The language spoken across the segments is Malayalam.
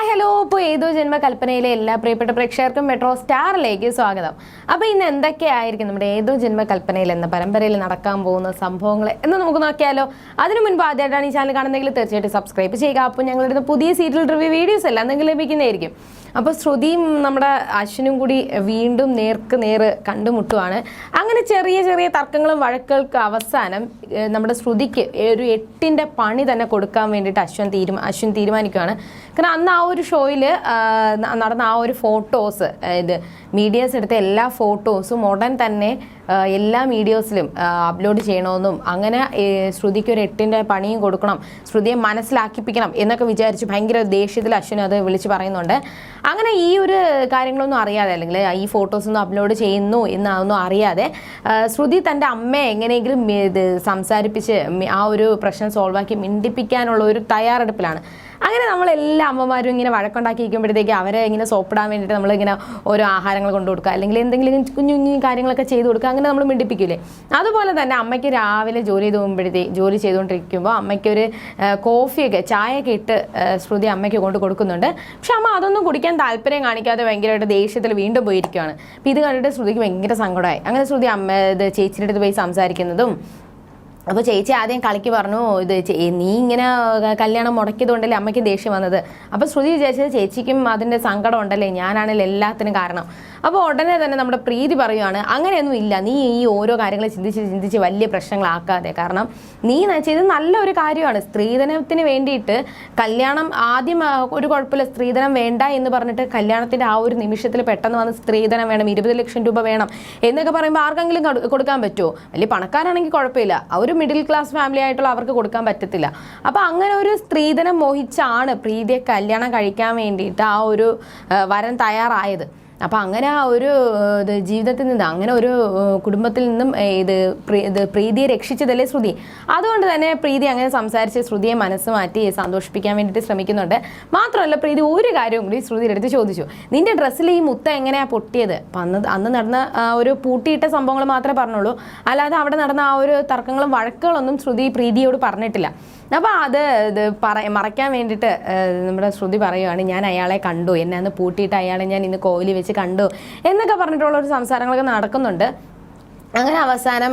ഹായ് ഹലോ ഇപ്പോൾ ഏതോ ജന്മ കൽപ്പനയിലെ എല്ലാ പ്രിയപ്പെട്ട പ്രേക്ഷകർക്കും മെട്രോ സ്റ്റാറിലേക്ക് സ്വാഗതം. അപ്പോൾ ഇന്ന് എന്തൊക്കെയായിരിക്കും നമ്മുടെ ഏതോ ജന്മ എന്ന പരമ്പരയിൽ നടക്കാൻ പോകുന്ന സംഭവങ്ങൾ എന്ന് നമുക്ക് നോക്കിയാലോ. അതിനു മുൻപ് ആദ്യമായിട്ടാണ് ഈ ചാനൽ കാണുന്നതെങ്കിൽ തീർച്ചയായിട്ടും സബ്സ്ക്രൈബ് ചെയ്യുക. അപ്പോൾ ഞങ്ങളുടെ പുതിയ സീരിയൽ റിവ്യൂ വീഡിയോസ് എല്ലാം നിങ്ങൾക്ക് ലഭിക്കുന്നതായിരിക്കും. അപ്പോൾ ശ്രുതിയും നമ്മുടെ അശ്വിനും കൂടി വീണ്ടും നേർക്ക് നേർ കണ്ടുമുട്ടുവാണ്. അങ്ങനെ ചെറിയ ചെറിയ തർക്കങ്ങളും വഴക്കുകൾക്ക് അവസാനം നമ്മുടെ ശ്രുതിക്ക് ഒരു എട്ടിന്റെ പണി തന്നെ കൊടുക്കാൻ വേണ്ടിയിട്ട് അശ്വൻ തീരുമാ അശ്വിൻ തീരുമാനിക്കുകയാണ്. കാരണം അന്ന് ആ ഒരു ഷോയിൽ നടന്ന ആ ഒരു ഫോട്ടോസ് ഇത് മീഡിയാസ് എടുത്ത എല്ലാ ഫോട്ടോസും ഉടൻ തന്നെ എല്ലാ മീഡിയോസിലും അപ്ലോഡ് ചെയ്യണമെന്നും അങ്ങനെ ശ്രുതിക്ക് ഒരു എട്ടിന്റെ പണിയും കൊടുക്കണം ശ്രുതിയെ മനസ്സിലാക്കിപ്പിക്കണം എന്നൊക്കെ വിചാരിച്ച് ഭയങ്കര ദേഷ്യത്തിൽ അശ്വിൻ അത് വിളിച്ച് പറയുന്നുണ്ട്. അങ്ങനെ ഈ ഒരു കാര്യങ്ങളൊന്നും അറിയാതെ അല്ലെങ്കിൽ ഈ ഫോട്ടോസൊന്നും അപ്ലോഡ് ചെയ്യുന്നു എന്നൊന്നും അറിയാതെ ശ്രുതി തന്റെ അമ്മയെ എങ്ങനെയെങ്കിലും ഇത് സംസാരിപ്പിച്ച് ആ ഒരു പ്രശ്നം സോൾവാക്കി മിണ്ടിപ്പിക്കാനുള്ള ഒരു തയ്യാറെടുപ്പിലാണ്. അങ്ങനെ നമ്മളെല്ലാ അമ്മമാരും ഇങ്ങനെ വഴക്കുണ്ടാക്കിയിരിക്കുമ്പോഴത്തേക്ക് അവരെ ഇങ്ങനെ സോപ്പിടാൻ വേണ്ടിയിട്ട് നമ്മളിങ്ങനെ ഓരോ ആഹാരങ്ങൾ കൊണ്ടു കൊടുക്കുക. അല്ലെങ്കിൽ എന്തെങ്കിലും കുഞ്ഞു കുഞ്ഞു കാര്യങ്ങളൊക്കെ ചെയ്തു കൊടുക്കുക. അങ്ങനെ നമ്മൾ മിണ്ടിപ്പിക്കൂലേ. അതുപോലെ തന്നെ അമ്മയ്ക്ക് രാവിലെ ജോലി ചെയ്ത് പോകുമ്പോഴത്തേ ജോലി ചെയ്തുകൊണ്ടിരിക്കുമ്പോൾ അമ്മയ്ക്കൊരു കോഫിയൊക്കെ ചായയൊക്കെ ഇട്ട് ശ്രുതി അമ്മയ്ക്ക് കൊണ്ട് കൊടുക്കുന്നുണ്ട്. പക്ഷെ അമ്മ അതൊന്നും കുടിക്കാൻ താല്പര്യം കാണിക്കാതെ ഭയങ്കരമായിട്ട് ദേഷ്യത്തിൽ വീണ്ടും പോയിരിക്കുകയാണ് അപ്പോൾ ഇത് കണ്ടിട്ട് ശ്രുതിക്ക് ഭയങ്കര സങ്കടമായി. അങ്ങനെ ശ്രുതി അമ്മ ഇത് ചേച്ചിയുടെ അടുത്ത് പോയി സംസാരിക്കുന്നതും അപ്പോൾ ചേച്ചി ആദ്യം കളിക്ക് പറഞ്ഞു ഇത് നീ ഇങ്ങനെ കല്യാണം മുടക്കിയതുകൊണ്ടല്ലേ അമ്മയ്ക്ക് ദേഷ്യം വന്നത്? അപ്പോൾ ശ്രുതി വിചാരിച്ചത് ചേച്ചിക്കും അതിന്റെ സങ്കടം ഉണ്ടല്ലേ ഞാനാണല്ലോ എല്ലാത്തിനും കാരണം. അപ്പോൾ ഉടനെ തന്നെ നമ്മുടെ പ്രീതി പറയുവാണ് അങ്ങനെയൊന്നും ഇല്ല. നീ ഈ ഓരോ കാര്യങ്ങൾ ചിന്തിച്ച് ചിന്തിച്ച് വലിയ പ്രശ്നങ്ങളാക്കാതെ. കാരണം നീ ചെയ്ത് നല്ലൊരു കാര്യമാണ്. സ്ത്രീധനത്തിന് വേണ്ടിയിട്ട് കല്യാണം ആദ്യം ഒരു കുഴപ്പമില്ല. സ്ത്രീധനം വേണ്ട എന്ന് പറഞ്ഞിട്ട് കല്യാണത്തിന്റെ ആ ഒരു നിമിഷത്തിൽ പെട്ടെന്ന് വന്ന് സ്ത്രീധനം വേണം. ഇരുപത് ലക്ഷം രൂപ വേണം എന്നൊക്കെ പറയുമ്പോൾ ആർക്കെങ്കിലും കൊടുക്കാൻ പറ്റുമോ വലിയ പണക്കാരാണെങ്കിൽ കുഴപ്പമില്ല. ആ ഒരു മിഡിൽ ക്ലാസ് ഫാമിലി ആയിട്ടുള്ള അവർക്ക് കൊടുക്കാൻ പറ്റത്തില്ല. അപ്പോൾ അങ്ങനെ ഒരു സ്ത്രീധനം മോഹിച്ചാണ് പ്രീതിയെ കല്യാണം കഴിക്കാൻ വേണ്ടിയിട്ട് ആ ഒരു വരം വരൻ തയ്യാറായത്. അപ്പോൾ അങ്ങനെ ആ ഒരു ഇത് ജീവിതത്തിൽ നിന്ന് അങ്ങനെ ഒരു കുടുംബത്തിൽ നിന്നും ഇത് ഇത് പ്രീതിയെ രക്ഷിച്ചതല്ലേ ശ്രുതി? അതുകൊണ്ട് തന്നെ പ്രീതി അങ്ങനെ സംസാരിച്ച് ശ്രുതിയെ മനസ്സ് മാറ്റി സന്തോഷിപ്പിക്കാൻ വേണ്ടിയിട്ട് ശ്രമിക്കുന്നുണ്ട്. മാത്രമല്ല പ്രീതി ഒരു കാര്യവും കൂടി ശ്രുതിയുടെ അടുത്ത് ചോദിച്ചു. നിന്റെ ഡ്രസ്സിൽ ഈ മുത്ത എങ്ങനെയാണ് പൊട്ടിയത്? അപ്പം അന്ന് അന്ന് നടന്ന ഒരു പൂട്ടിയിട്ട സംഭവങ്ങൾ മാത്രമേ പറഞ്ഞുള്ളൂ. അല്ലാതെ അവിടെ നടന്ന ആ ഒരു തർക്കങ്ങളും വഴക്കുകളൊന്നും ശ്രുതി പ്രീതിയോട് പറഞ്ഞിട്ടില്ല. അപ്പോൾ അത് ഇത് പറ മറയ്ക്കാൻ വേണ്ടിയിട്ട് നമ്മുടെ ശ്രുതി പറയുവാണ് ഞാൻ അയാളെ കണ്ടു. എന്നെ അന്ന് പൂട്ടിയിട്ട് അയാളെ ഞാൻ ഇന്ന് കോലി വെച്ച് കണ്ടു. എന്നൊക്കെ പറഞ്ഞിട്ടുള്ള ഒരു സംസാരങ്ങളൊക്കെ നടക്കുന്നുണ്ട്. അങ്ങനെ അവസാനം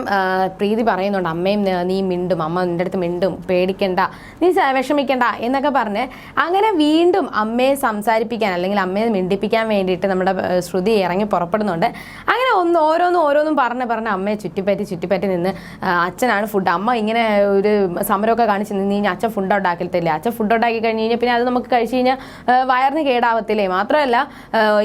പ്രീതി പറയുന്നുണ്ട് അമ്മയും ന- മിണ്ടും അമ്മ നിന്റെ അടുത്ത് മിണ്ടും പേടിക്കണ്ട നീ വിഷമിക്കണ്ട എന്നൊക്കെ പറഞ്ഞ് അങ്ങനെ വീണ്ടും അമ്മയെ സംസാരിപ്പിക്കാൻ അല്ലെങ്കിൽ അമ്മയെ മിണ്ടിപ്പിക്കാൻ വേണ്ടിയിട്ട് നമ്മുടെ ശ്രുതി ഇറങ്ങി പുറപ്പെടുന്നുണ്ട്. അങ്ങനെ ഒന്ന് ഓരോന്നും ഓരോന്നും പറഞ്ഞ് പറഞ്ഞ് അമ്മയെ ചുറ്റിപ്പറ്റി ചുറ്റിപ്പറ്റി നിന്ന് അച്ഛനാണ് ഫുഡ് അമ്മ ഇങ്ങനെ ഒരു സമരമൊക്കെ കാണിച്ച് നിന്ന് കഴിഞ്ഞാൽ അച്ഛൻ ഫുഡ് ഉണ്ടാക്കത്തില്ലേ? അച്ഛൻ ഫുഡ് ഉണ്ടാക്കി കഴിഞ്ഞ് കഴിഞ്ഞാൽ പിന്നെ അത് നമുക്ക് കഴിച്ച് കഴിഞ്ഞാൽ വയറിന് കേടാവത്തില്ലേ? മാത്രമല്ല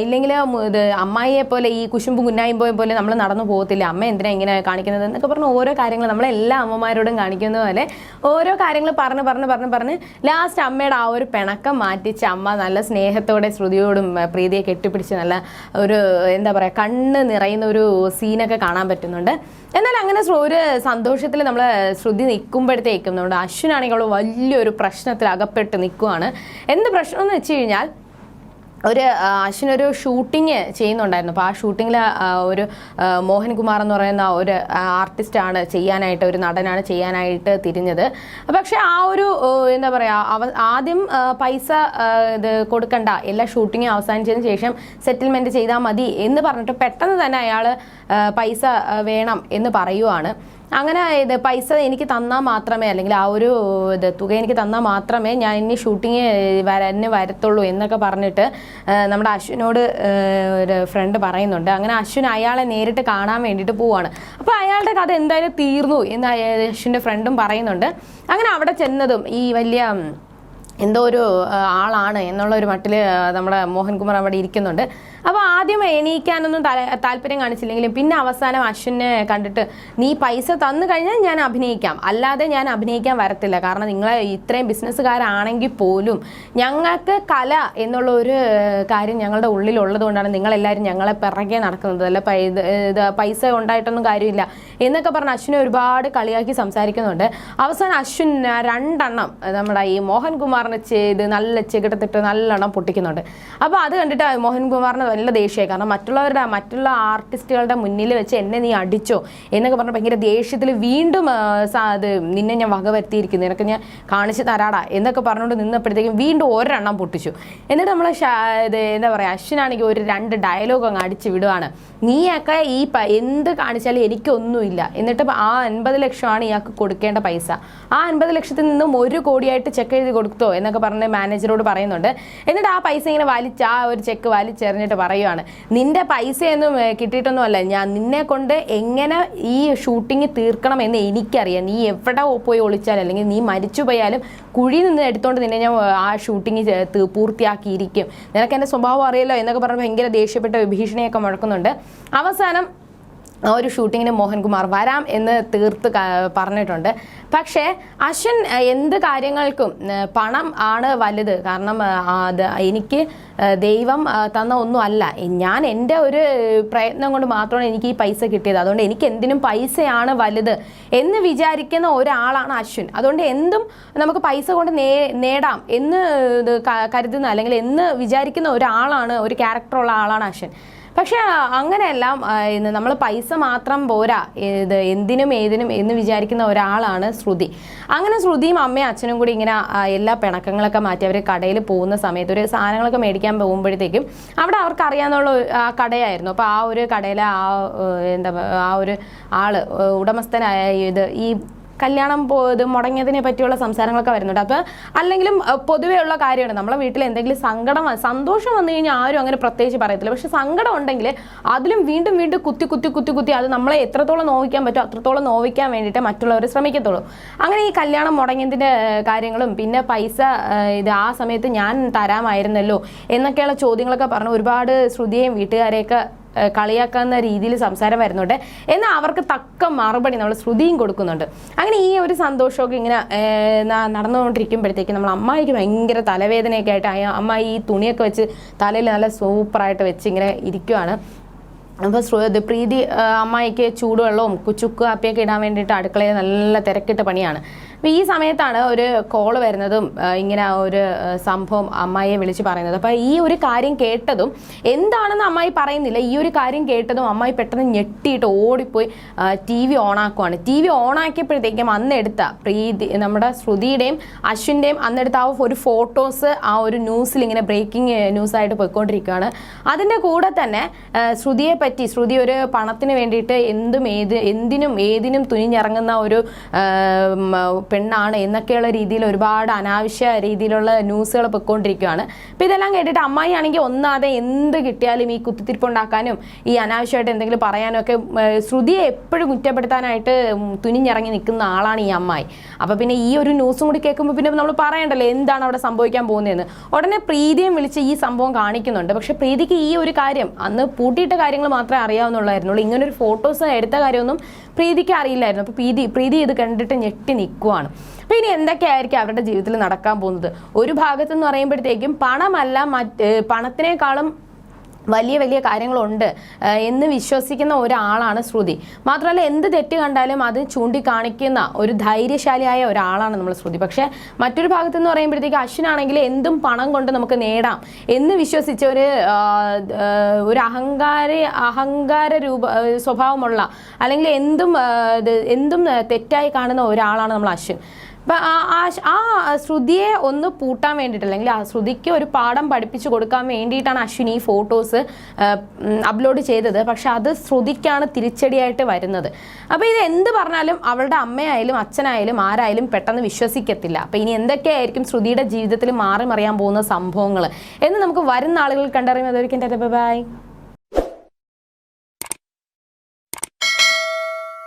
ഇല്ലെങ്കിൽ ഇത് അമ്മായിയെ പോലെ ഈ കുശുമ്പും കുന്നായും പോയ പോലെ നമ്മൾ നടന്നു പോകത്തില്ല? അമ്മ എന്തിനാ ഇങ്ങനെ കാണിക്കുന്നത് എന്നൊക്കെ പറഞ്ഞ് ഓരോ കാര്യങ്ങൾ നമ്മളെല്ലാ അമ്മമാരോടും കാണിക്കുന്ന പോലെ ഓരോ കാര്യങ്ങൾ പറഞ്ഞ് പറഞ്ഞ് പറഞ്ഞ് പറഞ്ഞ് ലാസ്റ്റ് അമ്മയുടെ ആ ഒരു പിണക്കം മാറ്റിച്ച് അമ്മ നല്ല സ്നേഹത്തോടെ ശ്രുതിയോടും പ്രീതിയെ കെട്ടിപ്പിടിച്ച് നല്ല ഒരു എന്താ പറയുക കണ്ണ് നിറയുന്ന ഒരു സീനൊക്കെ കാണാൻ പറ്റുന്നുണ്ട്. എന്നാൽ അങ്ങനെ ഒരു സന്തോഷത്തിൽ നമ്മൾ ശ്രുതി നിൽക്കുമ്പോഴത്തേക്കും നമ്മുടെ അശ്വിനാണെങ്കിൽ വലിയൊരു പ്രശ്നത്തിൽ അകപ്പെട്ട് നിൽക്കുവാണ്. എന്ത് പ്രശ്നം എന്ന് വെച്ച് കഴിഞ്ഞാൽ ഒരു അശ്വിനൊരു ഷൂട്ടിങ് ചെയ്യുന്നുണ്ടായിരുന്നു. അപ്പോൾ ആ ഷൂട്ടിങ്ങിൽ ഒരു മോഹൻകുമാർ എന്ന് പറയുന്ന ഒരു ആർട്ടിസ്റ്റാണ് ചെയ്യാനായിട്ട് ഒരു നടനാണ് ചെയ്യാനായിട്ട് തിരിഞ്ഞത്. പക്ഷേ ആ ഒരു എന്താ പറയുക ആദ്യം പൈസ ഇത് കൊടുക്കണ്ട. എല്ലാ ഷൂട്ടിങ്ങും അവസാനിച്ചതിന് ശേഷം സെറ്റിൽമെന്റ് ചെയ്താൽ മതി എന്ന് പറഞ്ഞിട്ട് പെട്ടെന്ന് തന്നെ അയാൾ പൈസ വേണം എന്ന് പറയുവാണ്. അങ്ങനെ ഇത് പൈസ എനിക്ക് തന്നാൽ മാത്രമേ അല്ലെങ്കിൽ ആ ഒരു ഇത് തുക എനിക്ക് തന്നാൽ മാത്രമേ ഞാൻ ഇനി ഷൂട്ടിങ് വരാൻ വരത്തുള്ളൂ എന്നൊക്കെ പറഞ്ഞിട്ട് നമ്മുടെ അശ്വിനോട് ഒരു ഫ്രണ്ട് പറയുന്നുണ്ട്. അങ്ങനെ അശ്വിൻ അയാളെ നേരിട്ട് കാണാൻ വേണ്ടിയിട്ട് പോവാണ്. അപ്പോൾ അയാളുടെ കഥ എന്തായാലും തീർന്നു എന്ന് അശ്വിന്റെ ഫ്രണ്ടും പറയുന്നുണ്ട്. അങ്ങനെ അവിടെ ചെന്നതും ഈ വലിയ എന്തോ ഒരു ആളാണ് എന്നുള്ള ഒരു മട്ടിൽ നമ്മുടെ മോഹൻകുമാർ അവിടെ ഇരിക്കുന്നുണ്ട്. അപ്പോൾ ആദ്യം എണീക്കാനൊന്നും താല്പര്യം കാണിച്ചില്ലെങ്കിലും പിന്നെ അവസാനം അശ്വിനെ കണ്ടിട്ട് നീ പൈസ തന്നു കഴിഞ്ഞാൽ ഞാൻ അഭിനയിക്കാം. അല്ലാതെ ഞാൻ അഭിനയിക്കാൻ വരത്തില്ല. കാരണം നിങ്ങൾ ഇത്രയും ബിസിനസ്സുകാരാണെങ്കിൽ പോലും ഞങ്ങൾക്ക് കല എന്നുള്ള ഒരു കാര്യം ഞങ്ങളുടെ ഉള്ളിലുള്ളത് കൊണ്ടാണ് നിങ്ങളെല്ലാവരും ഞങ്ങളെ പിറകെ നടക്കുന്നത്. അല്ല പൈസ ഉണ്ടായിട്ടൊന്നും കാര്യമില്ല എന്നൊക്കെ പറഞ്ഞ് അശ്വിനെ ഒരുപാട് കളിയാക്കി സംസാരിക്കുന്നുണ്ട്. അവസാനം അശ്വിൻ രണ്ടെണ്ണം നമ്മുടെ ഈ മോഹൻകുമാറിനെ പറഞ്ഞ് ചെയ്ത് നല്ല ചെകിട്ടത്തിട്ട് നല്ലോണം പൊട്ടിക്കുന്നുണ്ട്. അപ്പോൾ അത് കണ്ടിട്ട് മോഹൻ കുമാറിന് നല്ല ദേഷ്യമായി. കാരണം മറ്റുള്ളവരുടെ മറ്റുള്ള ആർട്ടിസ്റ്റുകളുടെ മുന്നിൽ വെച്ച് എന്നെ നീ അടിച്ചോ എന്നൊക്കെ പറഞ്ഞ് ഭയങ്കര ദേഷ്യത്തിൽ വീണ്ടും അത് നിന്നെ ഞാൻ വകവരുത്തിയിരിക്കുന്നു. നിനക്ക് ഞാൻ കാണിച്ച് തരാടാ എന്നൊക്കെ പറഞ്ഞുകൊണ്ട് നിന്നപ്പോഴത്തേക്കും വീണ്ടും ഒരെണ്ണം പൊട്ടിച്ചു. എന്നിട്ട് നമ്മൾ ഇത് എന്താ പറയുക അശ്വിനാണെങ്കിൽ ഒരു രണ്ട് ഡയലോഗ് അങ്ങ് അടിച്ച് വിടുവാണ്. നീയൊക്കെ ഈ എന്ത് കാണിച്ചാലും എനിക്കൊന്നുമില്ല. എന്നിട്ട് ആ അൻപത് ലക്ഷമാണ് ഇയാൾക്ക് കൊടുക്കേണ്ട പൈസ. ആ അൻപത് ലക്ഷത്തിൽ നിന്നും ഒരു കോടിയായിട്ട് ചെക്ക് എഴുതി കൊടുത്തോ എന്നൊക്കെ പറഞ്ഞ് മാനേജറോട് പറയുന്നുണ്ട്. എന്നിട്ട് ആ പൈസ ഇങ്ങനെ വലിച്ച് ആ ഒരു ചെക്ക് വലിച്ചെറിഞ്ഞിട്ട് പറയുവാണ്. നിന്റെ പൈസയൊന്നും കിട്ടിയിട്ടൊന്നുമല്ല. ഞാൻ നിന്നെ കൊണ്ട് എങ്ങനെ ഈ ഷൂട്ടിംഗ് തീർക്കണം എന്ന് എനിക്കറിയാം. നീ എവിടെ പോയി ഒളിച്ചാൽ അല്ലെങ്കിൽ നീ മരിച്ചു പോയാലും കുഴി നിന്ന് എടുത്തോണ്ട് നിന്നെ ഞാൻ ആ ഷൂട്ടിംഗ് പൂർത്തിയാക്കിയിരിക്കും. നിനക്ക് എന്റെ സ്വഭാവം അറിയല്ലോ എന്നൊക്കെ പറഞ്ഞ് ഭയങ്കര ദേഷ്യപ്പെട്ട വിഭീഷണിയൊക്കെ മുഴക്കുന്നുണ്ട്. അവസാനം ആ ഒരു ഷൂട്ടിങ്ങിന് മോഹൻകുമാർ വരാം എന്ന് തീർത്ത് പറഞ്ഞിട്ടുണ്ട്. പക്ഷേ അശ്വൻ എന്ത് കാര്യങ്ങൾക്കും പണം ആണ് വലുത്. കാരണം അത് എനിക്ക് ദൈവം തന്ന ഒന്നുമല്ല. ഞാൻ എന്റെ ഒരു പ്രയത്നം കൊണ്ട് മാത്രമാണ് എനിക്ക് ഈ പൈസ കിട്ടിയത്. അതുകൊണ്ട് എനിക്ക് എന്തിനും പൈസയാണ് വലുത് എന്ന് വിചാരിക്കുന്ന ഒരാളാണ് അശ്വിൻ. അതുകൊണ്ട് എന്തും നമുക്ക് പൈസ കൊണ്ട് നേ നേടാം എന്ന് കരുതുന്ന അല്ലെങ്കിൽ എന്ന് വിചാരിക്കുന്ന ഒരാളാണ് ഒരു ക്യാരക്ടറുള്ള ആളാണ് അശ്വിൻ. പക്ഷെ അങ്ങനെയെല്ലാം നമ്മൾ പൈസ മാത്രം പോരാ. ഇത് എന്തിനും ഏതിനും എന്ന് വിചാരിക്കുന്ന ഒരാളാണ് ശ്രുതി. അങ്ങനെ ശ്രുതിയും അമ്മയും അച്ഛനും കൂടി ഇങ്ങനെ എല്ലാ പിണക്കങ്ങളൊക്കെ മാറ്റി അവർ കടയിൽ പോകുന്ന സമയത്ത് ഒരു സാധനങ്ങളൊക്കെ മേടിക്കാൻ പോകുമ്പോഴത്തേക്കും അവിടെ അവർക്ക് അറിയാവുന്ന കടയായിരുന്നു. അപ്പോൾ ആ ഒരു കടയിലെ ആ എന്താ ആ ഒരു ആൾ ഉടമസ്ഥനായ ഇത് ഈ കല്യാണം പോയത് മുടങ്ങിയതിനെ പറ്റിയുള്ള സംസാരങ്ങളൊക്കെ വരുന്നുണ്ട്. അപ്പോൾ അല്ലെങ്കിലും പൊതുവേ ഉള്ള കാര്യമാണ്. നമ്മളെ വീട്ടിൽ എന്തെങ്കിലും സങ്കടം സന്തോഷം വന്നു കഴിഞ്ഞാൽ ആരും അങ്ങനെ പ്രത്യേകിച്ച് പറയത്തില്ല. പക്ഷെ സങ്കടം ഉണ്ടെങ്കിൽ അതിലും വീണ്ടും വീണ്ടും കുത്തി കുത്തി കുത്തി കുത്തി അത് നമ്മളെ എത്രത്തോളം നോവിക്കാൻ പറ്റുമോ അത്രത്തോളം നോവിക്കാൻ വേണ്ടിയിട്ട് മറ്റുള്ളവർ ശ്രമിക്കത്തുള്ളൂ. അങ്ങനെ ഈ കല്യാണം മുടങ്ങിയതിന്റെ കാര്യങ്ങളും പിന്നെ പൈസ ഇത് ആ സമയത്ത് ഞാൻ തരാമായിരുന്നല്ലോ എന്നൊക്കെയുള്ള ചോദ്യങ്ങളൊക്കെ പറഞ്ഞു ഒരുപാട് ശ്രുതിയെയും വീട്ടുകാരെയൊക്കെ ഏഹ് കളിയാക്കാവുന്ന രീതിയിൽ സംസാരം വരുന്നുണ്ട്. എന്നാൽ അവർക്ക് തക്ക മറുപടി നമ്മൾ ശ്രുതിയും കൊടുക്കുന്നുണ്ട്. അങ്ങനെ ഈ ഒരു സന്തോഷമൊക്കെ ഇങ്ങനെ നടന്നുകൊണ്ടിരിക്കുമ്പോഴത്തേക്ക് നമ്മൾ അമ്മായിക്ക് ഭയങ്കര തലവേദനയൊക്കെ ആയിട്ട് അമ്മായി ഈ തുണിയൊക്കെ വെച്ച് തലയിൽ നല്ല സൂപ്പറായിട്ട് വെച്ച് ഇങ്ങനെ ഇരിക്കുവാണ്. അപ്പോൾ പ്രീതി അമ്മായിക്ക് ചൂടുവെള്ളവും ചുക്ക് കാപ്പിയൊക്കെ ഇടാൻ വേണ്ടിയിട്ട് അടുക്കളയിൽ നല്ല തിരക്കിട്ട പണിയാണ്. അപ്പോൾ ഈ സമയത്താണ് ഒരു കോൾ വരുന്നതും ഇങ്ങനെ ഒരു സംഭവം അമ്മായിയെ വിളിച്ച് പറയുന്നത്. അപ്പോൾ ഈ ഒരു കാര്യം കേട്ടതും എന്താണെന്ന് അമ്മായി പറയുന്നില്ല. ഈ ഒരു കാര്യം കേട്ടതും അമ്മായി പെട്ടെന്ന് ഞെട്ടിയിട്ട് ഓടിപ്പോയി ടി വി ഓണാക്കുവാണ് ടി വി ഓണാക്കിയപ്പോഴത്തേക്കും അന്നെടുത്ത പ്രീതി നമ്മുടെ ശ്രുതിയുടെയും അശ്വിന്റെയും അന്നെടുത്ത ആ ഒരു ഫോട്ടോസ് ആ ഒരു ന്യൂസിൽ ഇങ്ങനെ ബ്രേക്കിംഗ് ന്യൂസായിട്ട് പോയിക്കൊണ്ടിരിക്കുകയാണ്. അതിന്റെ കൂടെ തന്നെ ശ്രുതിയെ പറ്റി ശ്രുതി ഒരു പണത്തിന് വേണ്ടിയിട്ട് എന്തും ഏത് എന്തിനും ഏതിനും തുനിഞ്ഞിറങ്ങുന്ന ഒരു പെണ്ണാണ് എന്നൊക്കെയുള്ള രീതിയിൽ ഒരുപാട് അനാവശ്യ രീതിയിലുള്ള ന്യൂസുകൾ പൊയ്ക്കൊണ്ടിരിക്കുകയാണ്. അപ്പോൾ ഇതെല്ലാം കേട്ടിട്ട് അമ്മായി ആണെങ്കിൽ ഒന്നാതെ എന്ത് കിട്ടിയാലും ഈ കുത്തിത്തിരിപ്പുണ്ടാക്കാനും ഈ അനാവശ്യമായിട്ട് എന്തെങ്കിലും പറയാനും ഒക്കെ ശ്രുതിയെ എപ്പോഴും കുറ്റപ്പെടുത്താനായിട്ട് തുനിഞ്ഞിറങ്ങി നിൽക്കുന്ന ആളാണ് ഈ അമ്മായി. അപ്പോൾ പിന്നെ ഈ ഒരു ന്യൂസും കൂടി കേൾക്കുമ്പോൾ പിന്നെ നമ്മൾ പറയണ്ടല്ലോ എന്താണ് അവിടെ സംഭവിക്കാൻ പോകുന്നതെന്ന്. ഉടനെ പ്രീതിയും വിളിച്ച് ഈ സംഭവം കാണിക്കുന്നുണ്ട്. പക്ഷേ പ്രീതിക്ക് ഈ ഒരു കാര്യം അന്ന് പൂട്ടിയിട്ട കാര്യങ്ങൾ മാത്രമേ അറിയാവുന്നുള്ളായിരുന്നുള്ളൂ. ഇങ്ങനൊരു ഫോട്ടോസ് എടുത്ത കാര്യമൊന്നും പ്രീതിക്ക് അറിയില്ലായിരുന്നു. അപ്പോൾ പ്രീതി പ്രീതി ഇത് കണ്ടിട്ട് ഞെട്ടി നിൽക്കുവാണ് അപ്പോൾ ഇനി എന്തൊക്കെയായിരിക്കും അവരുടെ ജീവിതത്തിൽ നടക്കാൻ പോകുന്നത്? ഒരു ഭാഗത്തെന്ന് പറയുമ്പോഴത്തേക്കും പണമല്ല മറ്റ് പണത്തിനേക്കാളും വലിയ വലിയ കാര്യങ്ങളുണ്ട് എന്ന് വിശ്വസിക്കുന്ന ഒരാളാണ് ശ്രുതി. മാത്രമല്ല എന്ത് തെറ്റ് കണ്ടാലും അത് ചൂണ്ടിക്കാണിക്കുന്ന ഒരു ധൈര്യശാലിയായ ഒരാളാണ് നമ്മൾ ശ്രുതി. പക്ഷേ മറ്റൊരു ഭാഗത്ത് എന്ന് പറയുമ്പോഴത്തേക്ക് അശ്വിനാണെങ്കിൽ എന്തും പണം കൊണ്ട് നമുക്ക് നേടാം എന്ന് വിശ്വസിച്ച ഒരു ഒരു അഹങ്കാര അഹങ്കാര രൂപ സ്വഭാവമുള്ള അല്ലെങ്കിൽ എന്തും എന്തും തെറ്റായി കാണുന്ന ഒരാളാണ് നമ്മൾ അശ്വിൻ. അപ്പം ആ ആ ശ്രുതിയെ ഒന്ന് പൂട്ടാൻ വേണ്ടിയിട്ട് അല്ലെങ്കിൽ ആ ശ്രുതിക്ക് ഒരു പാഠം പഠിപ്പിച്ചു കൊടുക്കാൻ വേണ്ടിയിട്ടാണ് അശ്വിനി ഈ ഫോട്ടോസ് അപ്ലോഡ് ചെയ്തത്. പക്ഷെ അത് ശ്രുതിക്കാണ് തിരിച്ചടിയായിട്ട് വരുന്നത്. അപ്പോൾ ഇത് എന്ത് പറഞ്ഞാലും അവളുടെ അമ്മയായാലും അച്ഛനായാലും ആരായാലും പെട്ടെന്ന് വിശ്വസിക്കത്തില്ല. അപ്പോൾ ഇനി എന്തൊക്കെയായിരിക്കും ശ്രുതിയുടെ ജീവിതത്തിൽ മാറി മറിയാൻ പോകുന്ന സംഭവങ്ങൾ എന്ന് നമുക്ക് വരുന്ന ആളുകൾ കണ്ടറിയുന്നത് ബൈ.